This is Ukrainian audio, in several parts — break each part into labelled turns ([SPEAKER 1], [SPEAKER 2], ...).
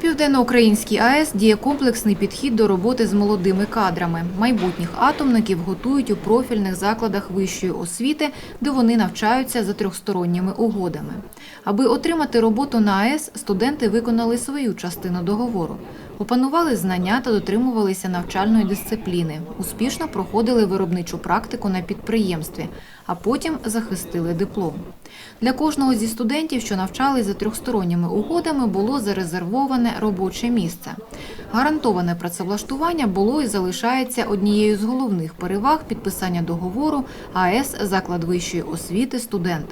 [SPEAKER 1] Південноукраїнській АЕС діє комплексний підхід до роботи з молодими кадрами. Майбутніх атомників готують у профільних закладах вищої освіти, де вони навчаються за трьохсторонніми угодами. Аби отримати роботу на АЕС, студенти виконали свою частину договору. Опанували знання та дотримувалися навчальної дисципліни, успішно проходили виробничу практику на підприємстві, а потім захистили диплом. Для кожного зі студентів, що навчались за трьохсторонніми угодами, було зарезервоване робоче місце. Гарантоване працевлаштування було і залишається однією з головних переваг підписання договору АЕС заклад вищої освіти студент.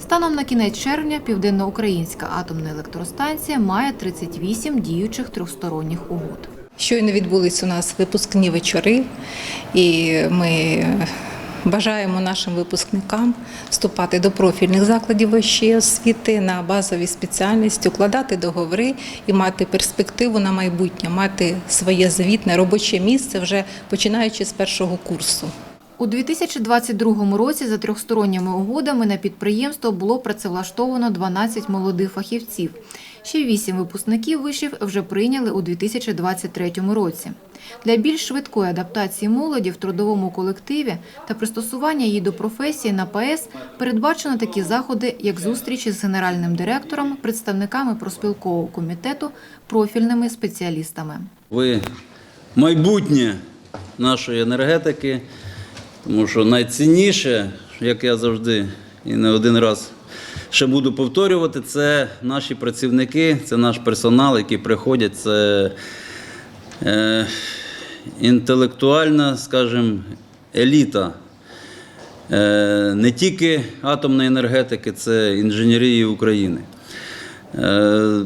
[SPEAKER 1] Станом на кінець червня Південноукраїнська атомна електростанція має 38 діючих трьохсторонніх угод.
[SPEAKER 2] Щойно відбулись у нас випускні вечори, і ми бажаємо нашим випускникам вступати до профільних закладів вищої освіти на базові спеціальності, укладати договори і мати перспективу на майбутнє, мати своє звітне робоче місце вже починаючи з першого курсу.
[SPEAKER 1] У 2022 році за трьохсторонніми угодами на підприємство було працевлаштовано 12 молодих фахівців. Ще 8 випускників вишів вже прийняли у 2023 році. Для більш швидкої адаптації молоді в трудовому колективі та пристосування її до професії на ПАЕС передбачено такі заходи, як зустрічі з генеральним директором, представниками проспілкового комітету, профільними спеціалістами.
[SPEAKER 3] Ви майбутнє нашої енергетики, тому що найцінніше, як я завжди і не один раз ще буду повторювати, це наші працівники, це наш персонал, який приходять, це е, інтелектуальна, скажімо, еліта. Е, не тільки атомної енергетики, це інженерії України. Е,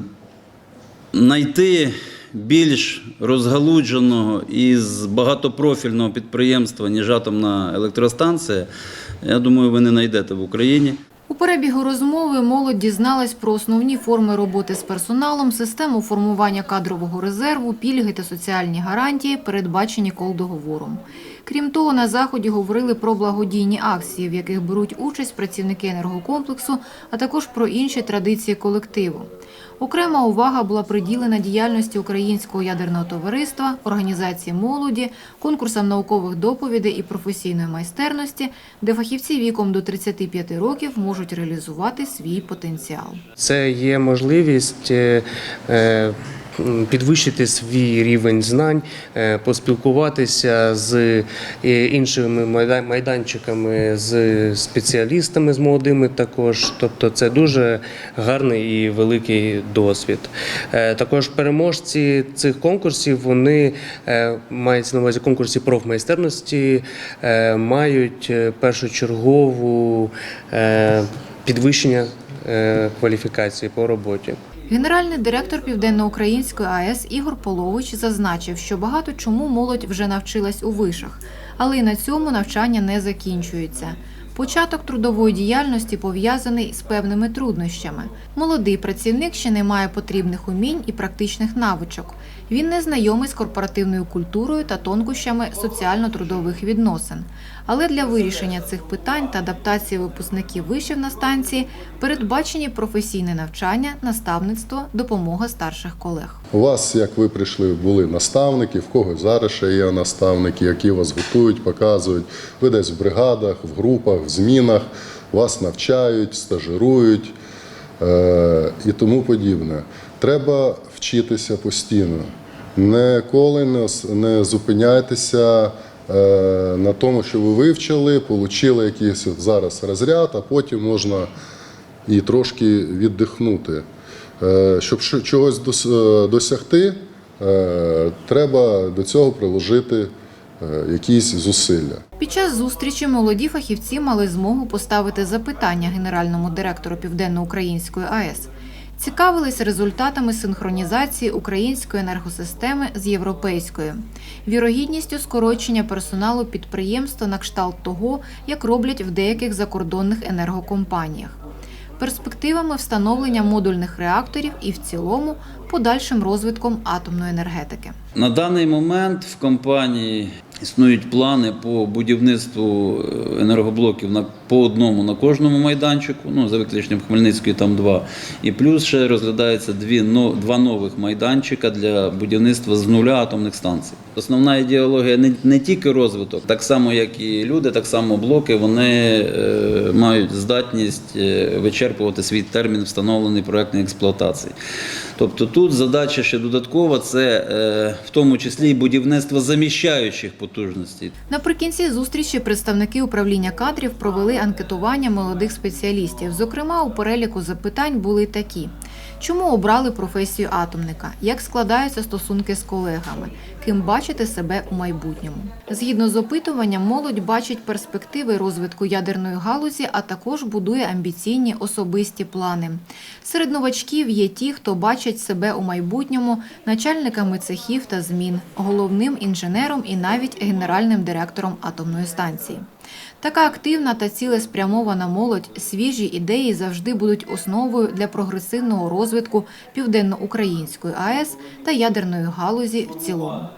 [SPEAKER 3] знайти більш розгалудженого і з багатопрофільного підприємства, ніж атомна електростанція, я думаю, ви не знайдете в Україні.
[SPEAKER 1] У перебігу розмови молодь дізналась про основні форми роботи з персоналом, систему формування кадрового резерву, пільги та соціальні гарантії, передбачені колдоговором. Крім того, на заході говорили про благодійні акції, в яких беруть участь працівники енергокомплексу, а також про інші традиції колективу. Окрема увага була приділена діяльності Українського ядерного товариства, організації молоді, конкурсам наукових доповідей і професійної майстерності, де фахівці віком до 35 років можуть реалізувати свій потенціал.
[SPEAKER 4] Це є можливість е, е, підвищити свій рівень знань, е, поспілкуватися з е, іншими майданчиками, з спеціалістами, з молодими також. Тобто це дуже гарний і великий досвід. Е, Також переможці цих конкурсів вони мається на увазі конкурсів профмайстерності, мають першочергову підвищення кваліфікації по роботі.
[SPEAKER 1] Генеральний директор Південноукраїнської АЕС Ігор Полович зазначив, що багато чому молодь вже навчилась у вишах, але й на цьому навчання не закінчується. Початок трудової діяльності пов'язаний з певними труднощами. Молодий працівник ще не має потрібних умінь і практичних навичок. Він не знайомий з корпоративною культурою та тонкощами соціально-трудових відносин. Але для вирішення цих питань та адаптації випускників вишів на станції передбачені професійне навчання, наставництво, допомога старших колег.
[SPEAKER 5] У вас, як ви прийшли, були наставники, в кого зараз ще є наставники, які вас готують, показують. Ви десь в бригадах, в групах, в змінах, вас навчають, стажирують е- і тому подібне. Треба вчитися постійно. Ніколи не, зупиняйтеся е, на тому, що ви вивчили, отримали якийсь зараз розряд, а потім можна і трошки віддихнути. Е, Щоб чогось дос- досягти, треба до цього приложити якісь зусилля.
[SPEAKER 1] Під час зустрічі молоді фахівці мали змогу поставити запитання генеральному директору Південноукраїнської АЕС. Цікавились результатами синхронізації української енергосистеми з європейською, вірогідністю скорочення персоналу підприємства на кшталт того, як роблять в деяких закордонних енергокомпаніях, перспективами встановлення модульних реакторів і в цілому подальшим розвитком атомної енергетики.
[SPEAKER 3] На даний момент в компанії існують плани по будівництву е, енергоблоків на по одному на кожному майданчику, ну за виключенням Хмельницької там два. І плюс ще розглядається дві, два нових майданчика для будівництва з нуля атомних станцій. Основна ідеологія не, не тільки розвиток, так само як і люди, так само блоки, вони е, мають здатність е, вичерпувати свій термін встановлений проектної експлуатації. Тобто тут задача ще додаткова це е, в тому числі і будівництво заміщаючих потужностей.
[SPEAKER 1] Наприкінці зустрічі представники управління кадрів провели анкетування молодих спеціалістів. Зокрема, у переліку запитань були такі: чому обрали професію атомника? Як складаються стосунки з колегами? Ким бачите себе у майбутньому? Згідно з опитуванням, молодь бачить перспективи розвитку ядерної галузі, а також будує амбіційні особисті плани. Серед новачків є ті, хто бачать себе у майбутньому начальниками цехів та змін, головним інженером і навіть генеральним директором атомної станції. Така активна та цілеспрямована молодь, свіжі ідеї завжди будуть основою для прогресивного розвитку південноукраїнської АЕС та ядерної галузі в цілому.